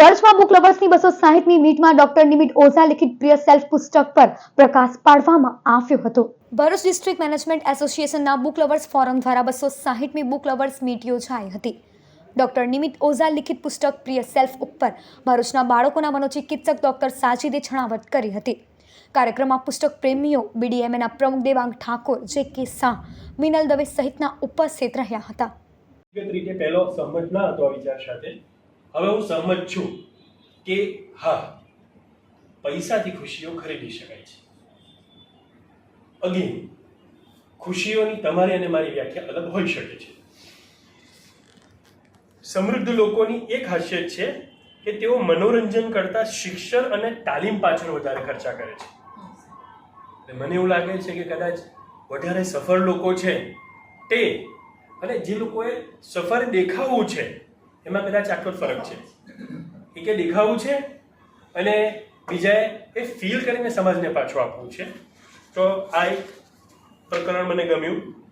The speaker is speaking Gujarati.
ભરૂચમાં બુક લવર્સની બસો સાહીઠની મીટમાં ડોક્ટર નિમિત ઓઝા લિખિત પ્રિય સેલ્ફ પુસ્તક પર પ્રકાશ પાડવામાં આવ્યો હતો. ભરૂચ ડિસ્ટ્રિક્ટ મેનેજમેન્ટ એસોસિએશનના બુક લવર્સ ફોરમ દ્વારા બસો સાહીઠમી બુક લવર્સ મીટ યોજાઈ હતી. ડોક્ટર નિમિત ઓઝા લિખિત પુસ્તક પ્રિય સેલ્ફ ઉપર ભરૂચના બાળકોના મનોચિકિત્સક ડોક્ટર સાજીદે છણાવટ કરી હતી. કાર્યક્રમમાં પુસ્તક પ્રેમીઓ બીડીએમએના પ્રમુખ દેવાંગ ઠાકોર જે કે શાહ મિનલ દવે સહિતના ઉપસ્થિત રહ્યા હતા. રીતે પહેલો સહમત ના હતો આ વિચાર સાથે. હવે હું સહમત છું કે હા, પૈસાથી ખુશીઓ ખરીદી શકાય છે. અગેન ખુશીઓની તમારી અને મારી વ્યાખ્યા અલગ હોઈ શકે છે. સમૃદ્ધ લોકોની એક ખાસિયત છે કે તેઓ મનોરંજન કરતા શિક્ષણ અને તાલીમ પાછળ વધારે ખર્ચા કરે છે. મને એવું લાગે છે કે કદાચ વધારે સફળ લોકો છે તે અને જે લોકોએ સફળ દેખાવું છે એમાં કદાચ આટલો જ ફરક છે. એકે દેખાવું છે અને બીજાએ એ ફીલ કરીને સમાજને પાછું આપવું છે. તો આ એક પ્રકરણ મને ગમ્યું.